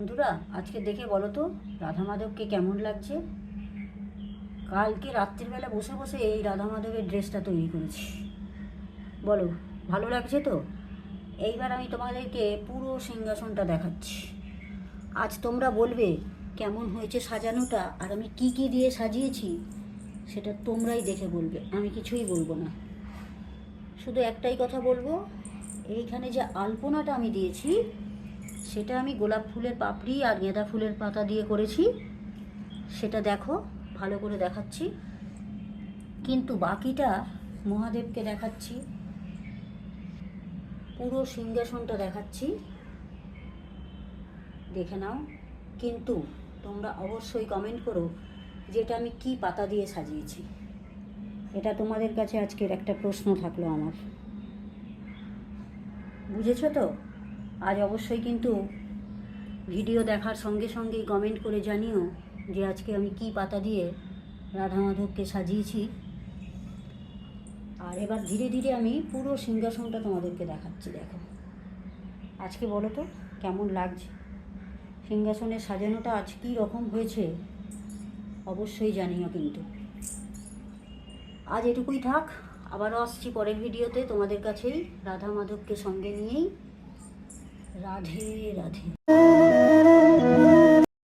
বন্ধুরা, আজকে দেখে বলো তো রাধা মাধবকে কেমন লাগছে? কালকে রাত্রিবেলা বসে বসে এই রাধা মাধবের ড্রেসটা তৈরি করেছি। বলো, ভালো লাগছে তো? এইবার আমি তোমাদেরকে পুরো সিংহাসনটা দেখাচ্ছি। আজ তোমরা বলবে কেমন হয়েছে সাজানোটা আর আমি কি কি দিয়ে সাজিয়েছি, সেটা তোমরাই দেখে বলবে। আমি কিছুই বলব না। শুধু একটাই কথা বলব, এইখানে যে আলপনাটা আমি দিয়েছি সেটা আমি গোলাপ ফুলের পাপড়ি আর গেঁদা ফুলের পাতা দিয়ে করেছি। সেটা দেখো, ভালো করে দেখাচ্ছি। কিন্তু বাকিটা মহাদেবকে দেখাচ্ছি। পুরো সিংহাসনটা দেখাচ্ছি। দেখে নাও। কিন্তু তোমরা অবশ্যই কমেন্ট করো যেটা আমি কি পাতা দিয়ে সাজিয়েছি। এটা তোমাদের কাছে আজকের একটা প্রশ্ন থাকল আমার। বুঝেছ তো? আজ অবশ্যই কিন্তু ভিডিও দেখার সঙ্গে সঙ্গেই কমেন্ট করে জানিও যে আজকে আমি কি পাতা দিয়ে রাধা মাধবকে সাজিয়েছি। আর এবার ধীরে ধীরে আমি পুরো সিংহাসনটা তোমাদেরকে দেখাচ্ছি, দেখো। আজকে বলো তো, কেমন লাগছে? সিংহাসনের সাজানোটা আজ কী রকম হয়েছে? অবশ্যই জানিও কিন্তু। আজ এটুকুই থাক, আবারও আসছি পরের ভিডিওতে। তোমাদের কাছেই রাধা মাধবকে সঙ্গে নিয়েই। রাধে রাধে।